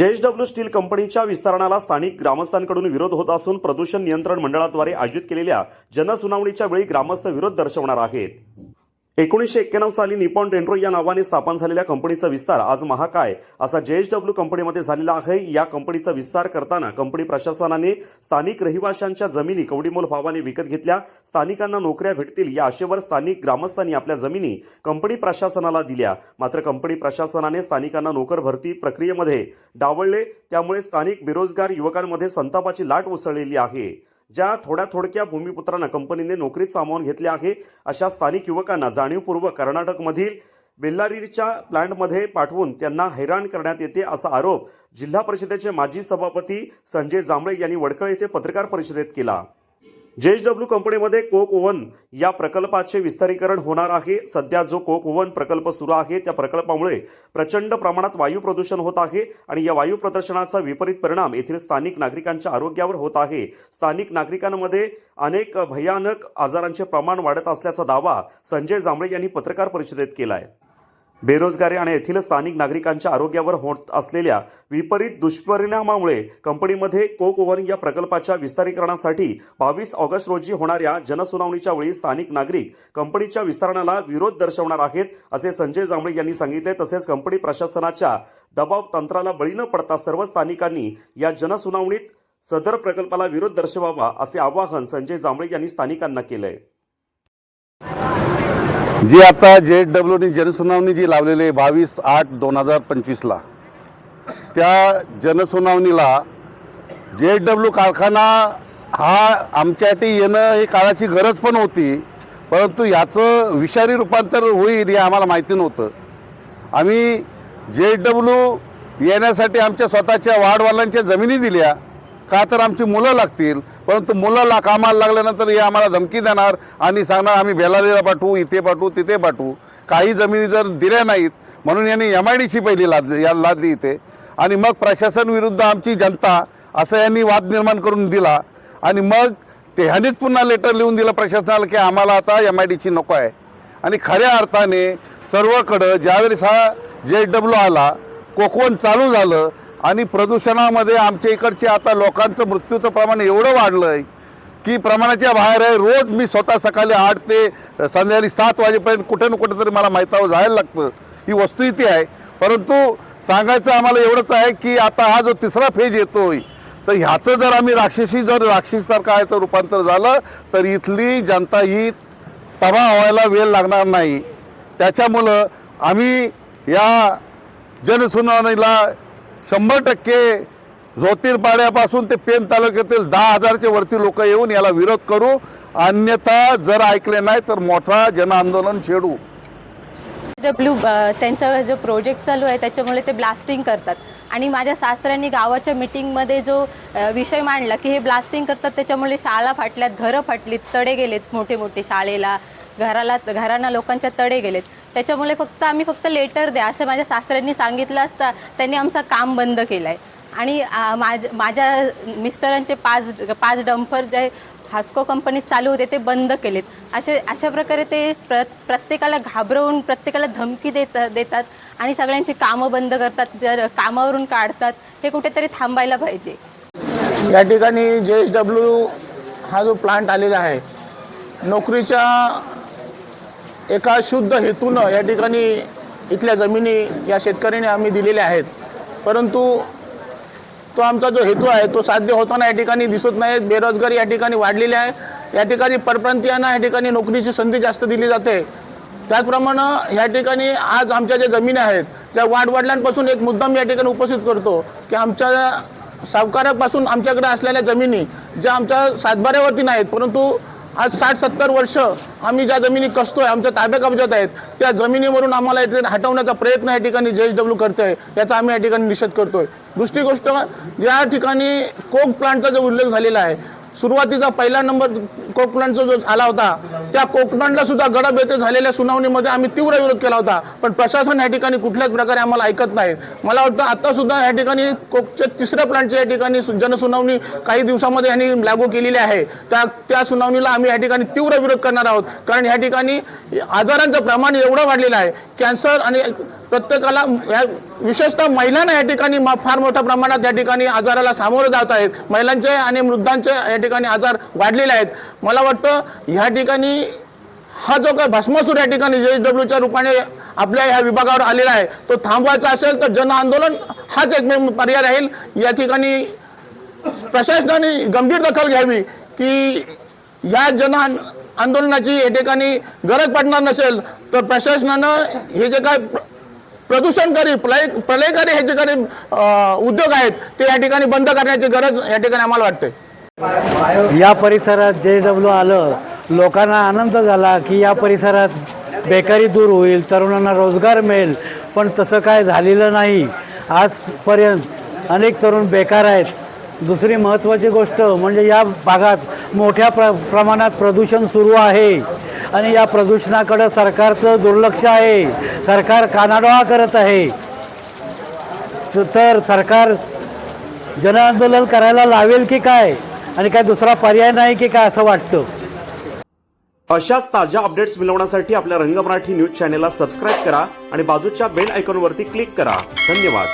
JSW steel कंपनीच्या विस्तारणाला स्थानिक ग्रामस्थांकडून विरोध होत असून प्रदूषण नियंत्रण मंडळाद्वारे आयोजित केलेल्या जनसुनावणीच्या वेळी ग्रामस्थ विरोध दर्शवणार आहेत. एकोणीसशे एक्क्याण्णव साली निपॉन टेंड्रो या नावाने स्थापन झालेल्या कंपनीचा विस्तार आज महाकाय. असा जेएसडब्ल्यू कंपनीमध्ये झालेला आहे या कंपनीचा विस्तार करताना कंपनी प्रशासनाने स्थानिक रहिवाशांच्या जमिनी कवडीमोल भावाने विकत घेतल्या. स्थानिकांना नोकऱ्या भेटतील या आशेवर स्थानिक ग्रामस्थांनी आपल्या जमिनी कंपनी प्रशासनाला दिल्या. मात्र कंपनी प्रशासनाने स्थानिकांना नोकर भरती प्रक्रियेमध्ये डावळले त्यामुळे स्थानिक बेरोजगार युवकांमध्ये संतापाची लाट उसळलेली आहे. ज्या थोड्या थोडक्या भूमिपुत्रांना कंपनीने नोकरीत सामावून घेतले आहे अशा स्थानिक युवकांना जाणीवपूर्वक कर्नाटकमधील बेल्लारीच्या प्लॅन्टमध्ये पाठवून त्यांना हैराण करण्यात येते असा आरोप जिल्हा परिषदेचे माजी सभापती संजय जांभळे यांनी वडकळ येथे पत्रकार परिषदेत केला. जेएसडब्ल्यू कंपनीमध्ये कोक ओव्हन या प्रकल्पाचे विस्तारीकरण होणार आहे. सध्या जो कोक ओव्हन प्रकल्प सुरू आहे त्या प्रकल्पामुळे प्रचंड प्रमाणात वायू प्रदूषण होत आहे आणि या वायू प्रदूषणाचा विपरीत परिणाम येथील स्थानिक नागरिकांच्या आरोग्यावर होत आहे. स्थानिक नागरिकांमध्ये अनेक भयानक आजारांचे प्रमाण वाढत असल्याचा दावा संजय जांभळे यांनी पत्रकार परिषदेत केला आहे बेरोजगारी आणि येथील स्थानिक नागरिकांच्या आरोग्यावर होत असलेल्या विपरीत दुष्परिणामामुळे कंपनीमध्ये कोक ओव्हन या प्रकल्पाच्या विस्तारीकरणासाठी बावीस ऑगस्ट रोजी होणाऱ्या जनसुनावणीच्या वेळी स्थानिक नागरिक कंपनीच्या विस्तारणाला विरोध दर्शवणार आहेत असे संजय जांभळे यांनी सांगितले. तसेच कंपनी प्रशासनाच्या दबाव तंत्राला बळी न पडता सर्व स्थानिकांनी या जनसुनावणीत सदर प्रकल्पाला विरोध दर्शवावा असे आवाहन संजय जांभळे यांनी स्थानिकांना केलंय. जी आता जे डब्ल्यूनी जनसुनावणी जी लावलेली आहे बावीस आठ दोन हजार पंचवीसला त्या जनसुनावणीला जे डब्ल्यू कारखाना हा आमच्यासाठी येणं ही काळाची गरज पण होती परंतु याचं विषारी रूपांतर होईल हे आम्हाला माहिती नव्हतं. आम्ही जे डब्ल्यू येण्यासाठी आमच्या स्वतःच्या वाडवालांच्या जमिनी दिल्या का तर आमची मुलं लागतील परंतु मुलं ला कामाला लागल्यानंतर हे आम्हाला धमकी देणार आणि सांगणार आम्ही बेलारीला पाठवू इथे पाठवू तिथे पाठवू. काही जमिनी जर दिल्या नाहीत म्हणून यांनी एम आय डीची पहिली लादली या लादली इथे. आणि मग प्रशासन विरुद्ध आमची जनता असं यांनी वाद निर्माण करून दिला. आणि मग ते ह्यानेच पुन्हा लेटर लिहून दिलं प्रशासनाला की आम्हाला आता एम आय डीची नको आहे. आणि खऱ्या अर्थाने सर्वकडं ज्यावेळेस हा जे डब्ल्यू आला कोकवन चालू झालं आणि प्रदूषणामध्ये आमच्या इकडचे आता लोकांचं मृत्यूचं प्रमाण एवढं वाढलं आहे की प्रमाणाच्या बाहेर आहे. रोज मी स्वतः सकाळी आठ ते संध्याकाळी सात वाजेपर्यंत कुठे ना कुठे तरी मला माहितावं जायला लागतं. ही वस्तू इथे आहे. परंतु सांगायचं आम्हाला एवढंच आहे की आता हा जो तिसरा फेज येतोय तर ह्याचं जर आम्ही राक्षसी जर राक्षसीसारखं आहे तर रूपांतर झालं तर इथली जनता ही तबाह व्हायला वेळ लागणार नाही. त्याच्यामुळं आम्ही या जनसुनावणीला शंभर टक्के ज्योतिर्पाड्यापासून ते पेन तालुक्यातील दहा हजारचे वरती लोक येऊन याला विरोध करू. अन्यथा जर ऐकले नाही तर मोठा जनआंदोलन छेडू. डब्ल्यू त्यांचा जो प्रोजेक्ट चालू आहे त्याच्यामुळे ते ब्लास्टिंग करतात. आणि माझ्या सासऱ्यांनी गावाच्या मिटिंगमध्ये जो विषय मांडला की हे ब्लास्टिंग करतात त्याच्यामुळे शाळा फाटल्यात घरं फाटलीत तडे गेलेत मोठे मोठे शाळेला. घराला घरांना लोकांच्या तडे गेलेत. त्याच्यामुळे फक्त आम्ही फक्त लेटर द्या असं माझ्या सासऱ्यांनी सांगितलं असता त्यांनी आमचं काम बंद केलं आहे आणि माझ माझ्या मिस्टरांचे पाच पाच डंपर जे हास्को कंपनीत चालू होते ते बंद केलेत. असे अशा प्रकारे ते प्र प्रत्येकाला घाबरवून प्रत्येकाला धमकी देत देतात आणि सगळ्यांची कामं बंद करतात जर कामावरून काढतात हे कुठेतरी थांबायला पाहिजे. या ठिकाणी जे एस डब्ल्यू हा जो प्लांट आलेला आहे नोकरीच्या एका शुद्ध हेतूनं या ठिकाणी इथल्या जमिनी या शेतकऱ्यांनी आम्ही दिलेल्या आहेत. परंतु तो आमचा जो हेतू आहे तो साध्य होताना या ठिकाणी दिसत नाही. बेरोजगारी या ठिकाणी वाढलेली आहे. या ठिकाणी परप्रांतीयांना या ठिकाणी नोकरीची संधी जास्त दिली जाते. त्याचप्रमाणे ह्या ठिकाणी आज आमच्या ज्या जमिनी आहेत त्या वाढवडिलांपासून एक मुद्दाम या ठिकाणी उपस्थित करतो की आमच्या सावकारापासून आमच्याकडे असलेल्या जमिनी ज्या आमच्या सातबाऱ्यावरती नाहीत परंतु आज साठ सत्तर वर्ष आम्ही ज्या जमिनी कसतोय आमच्या ताब्या कब्जात आहेत त्या जमिनीवरून आम्हाला इथे हटवण्याचा प्रयत्न या ठिकाणी जे एस डब्ल्यू करतोय याचा आम्ही या ठिकाणी निषेध करतोय. दुसरी गोष्ट या ठिकाणी कोक प्लांटचा जो उल्लेख झालेला आहे सुरुवातीचा पहिला नंबर कोकणांचा जो आला होता त्या कोकणाला सुद्धा गडब येथे झालेल्या सुनावणीमध्ये आम्ही तीव्र विरोध केला होता. पण प्रशासन या ठिकाणी कुठल्याच प्रकारे आम्हाला ऐकत नाही. मला वाटतं आता सुद्धा या ठिकाणी कोकच्या तिसऱ्या प्लांटच्या या ठिकाणी जनसुनावणी काही दिवसामध्ये यांनी लागू केलेली आहे. त्या त्या सुनावणीला आम्ही या ठिकाणी तीव्र विरोध करणार आहोत. कारण या ठिकाणी आजारांचं प्रमाण एवढं वाढलेलं आहे. कॅन्सर आणि प्रत्येकाला या विशेषतः महिलांना या ठिकाणी फार मोठ्या प्रमाणात या ठिकाणी आजाराला सामोरं जात आहेत. महिलांचे आणि वृद्धांचे या ठिकाणी आजार वाढलेले आहेत. मला वाटतं ह्या ठिकाणी हा जो काय भस्मासूर या ठिकाणी जे डब्ल्यूच्या रूपाने आपल्या ह्या विभागावर आलेला आहे तो थांबवायचा असेल तर जन आंदोलन हाच एकमेव पर्याय राहील. या ठिकाणी प्रशासनाने गंभीर दखल घ्यावी की या जन आंदोलनाची या ठिकाणी गरज पडणार नसेल तर प्रशासनानं हे जे काय प्र- प्रदूषणकारी प्रलय प्रलयकारी हे जे काही उद्योग आहेत ते या ठिकाणी बंद करण्याची गरज या ठिकाणी आम्हाला वाटते. या परिसरात जे डब्ल्यू आलं लोकांना आनंद झाला की या परिसरात बेकारी दूर होईल तरुणांना रोजगार मिळेल. पण तसं काय झालेलं नाही. आजपर्यंत अनेक तरुण बेकार आहेत. दुसरी महत्त्वाची गोष्ट म्हणजे या भागात मोठ्या प्र प्रमाणात प्रदूषण सुरू आहे. आणि या प्रदूषणाकडं सरकारचं दुर्लक्ष आहे. सरकार कानाडोळा करत आहे. तर सरकार जनआंदोलन करायला लावेल की काय? आणि काय दुसरा पर्याय नाही की काय असं वाटतं? अशाच ताज्या अपडेट्स मिळवण्यासाठी आपल्या रंग मराठी न्यूज चॅनेलला सबस्क्राईब करा आणि बाजूच्या बेल आयकॉनवरती क्लिक करा. धन्यवाद.